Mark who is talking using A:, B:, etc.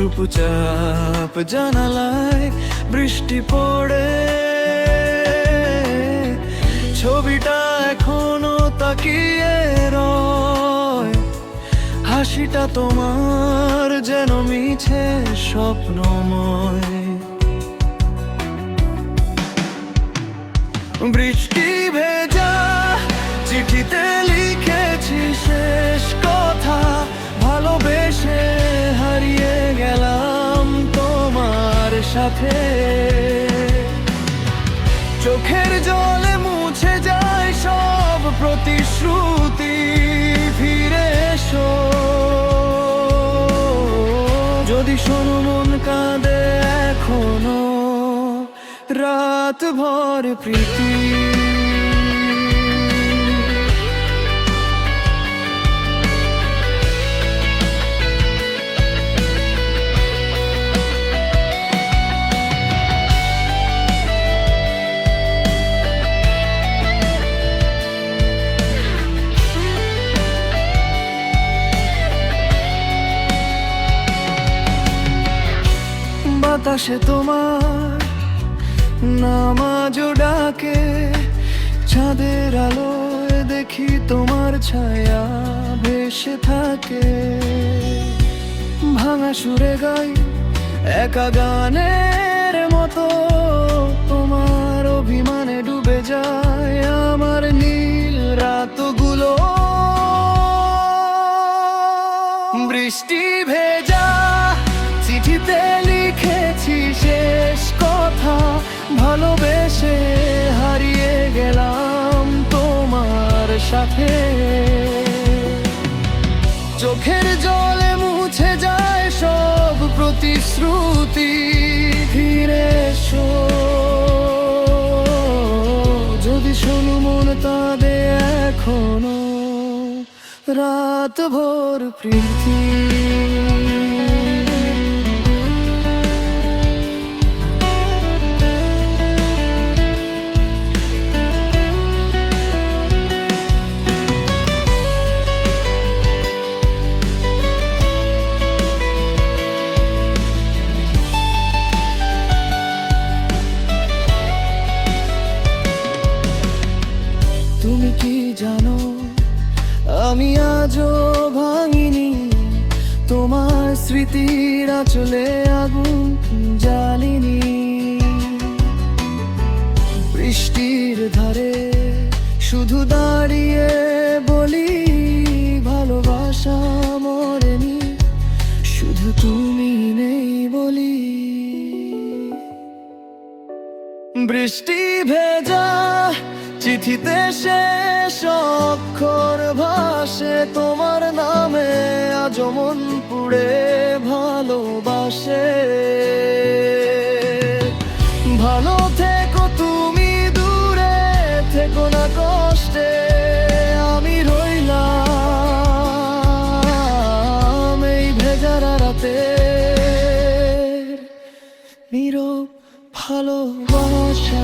A: চুপচাপ জানালায় বৃষ্টি পড়ে। ছবিটা এখনও তাকিয়ে রয়। হাসিটা তোমার যেন মিছে স্বপ্নময়। বৃষ্টি ভেজা চিঠিতে সাথে। চোখের জলে মুছে যায় সব প্রতিশ্রুতি, ফিরে এসো। যদি শোনো মন কাঁদে এখনও, রাত ভর প্রীতি। বাতাসে তোমার নামাজ ডাকে, চাঁদের আলোয় দেখি তোমার ছায়া ভেসে থাকে। ভাঙা সুরে গাই একা গানের মতো, তোমার অভিমানে ডুবে যায় আমার নীল রাতগুলো। বৃষ্টি ভেজা চিঠিতে ভালোবেসে হারিয়ে গেলাম তোমার সাথে। চোখের জলে মুছে যায় সব প্রতিশ্রুতি, ফিরে যদি শোনো মন তাদে এখনও রাত ভোর প্রীতি। স্মৃতির আচলে আগুন জ্বালিনি। বৃষ্টির ধারে শুধু দাঁড়িয়ে বলি, ভালোবাসা মরেনি, শুধু তুমি নেই বলি। বৃষ্টি ভেজা চিঠিতে শেষ অক্ষর ভাসে, তোমার নামে আজ মন পুড়ে ভালোবাসে। ভালো থেকো তুমি দূরে, থেকো না কষ্টে, আমি রইলাম এই ভেজার রাতে নীরব ভালোবাসা